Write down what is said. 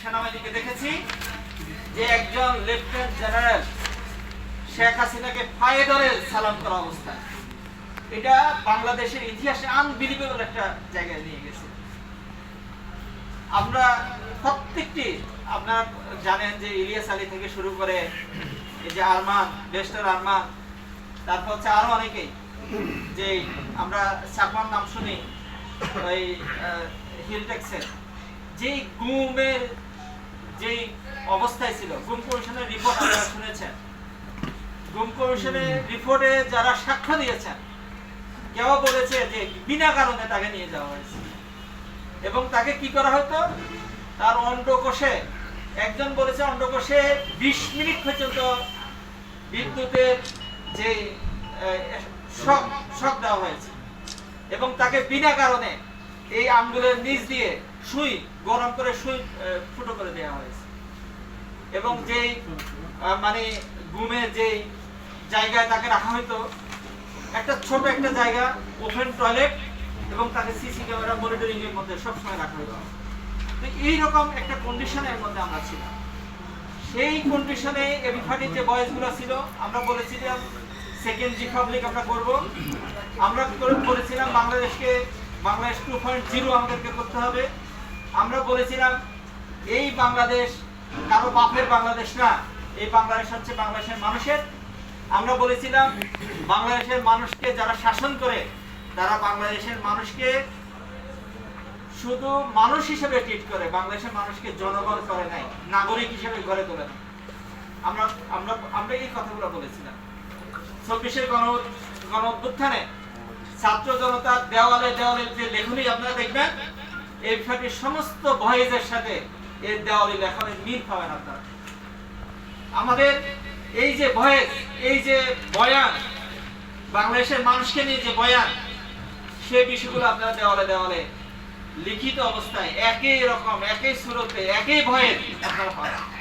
সেনাবাহিনীকে দেখেছি যে একজন লেফটেন্যান্ট জেনারেল শেখ হাসিনাকে পায়ে সালাম করা অবস্থায়। এটা বাংলাদেশের ইতিহাসে আনবিলিভেবল একটা জায়গায় নিয়ে গেছে। আমরা প্রত্যেকটি, আপনারা জানেন যে ইলিয়াস আলী থেকে শুরু করে এই যে আরমান বেস্টার আরমান, তারপর হচ্ছে আরও অনেকেই, যে আমরা চাকমার নাম শুনি, ওই হিলটেক্সের। যেই গুমের যেই অবস্থায় ছিল। গুম কমিশনের রিপোর্ট আপনারা শুনেছেন। গুম কমিশনের রিপোর্টে যারা সাক্ষ্য দিয়েছেন, কেউ বলেছে যে বিনা কারণে তাকে নিয়ে যাওয়া হয়েছে। এবং তাকে কি করা হতো? তার অন্ডকোষে একজন বলেছে অন্ডকোষে বিশ মিনিট পর্যন্ত বিদ্যুতের যে শক শক দেওয়া হয়েছে। এবং তাকে বিনা কারণে এই আঙ্গুলের নিচ দিয়ে সুই, গরম করে সুই ফুটো করে দেওয়া হয়েছে। এবং যেই মানে গুমের যেই জায়গায় তাকে রাখা হতো একটা ছোট একটা জায়গা ওপেন টয়লেট এবং তাকে সিসি ক্যামেরা মনিটরিং এর মধ্যে সবসময় রাখা হইতো। তো এইরকম একটা কন্ডিশনের মধ্যে আমরা ছিলাম। সেই কন্ডিশনে এবি ফার্টির যে বয়সগুলো ছিল, আমরা বলেছিলাম সেকেন্ড রিপাবলিক আমরা করব। আমরা বলেছিলাম, বাংলাদেশকে, বাংলাদেশ টু পয়েন্ট জিরো আমাদেরকে করতে হবে। আমরা বলেছিলাম, এই বাংলাদেশ কারও বাপের বাংলাদেশ না, এই বাংলাদেশ হচ্ছে বাংলাদেশের মানুষের আমরা বলেছিলাম, বাংলাদেশের মানুষকে যারা শাসন করে, তারা বাংলাদেশের মানুষকে শুধু মানুষ হিসেবে ট্রিট করে, বাংলাদেশের মানুষকে জনগণ করে নাই, নাগরিক হিসেবে গড়ে তোলে না। আমরা আমরা আমরা এই কথাগুলো বলেছিলাম চব্বিশের গণ গণ অভ্যুত্থানে ছাত্র জনতার দেওয়ালে দেওয়ালে যে লেখনী আপনারা দেখবেন এই বিষয়টি সমস্ত ভয়েজের সাথে এর দেওয়ালি লেখনের মিল পাবেন আপনারা। আমাদের এই যে ভয়েস এই যে বয়ান, বাংলাদেশের মানুষকে নিয়ে যে বয়ান, সেই বিষয়গুলো আপনারা দেওয়ালে দেওয়ালে লিখিত অবস্থায় একই রকম, একই সুরতে একই ভয়ে আপনারা পাবেন।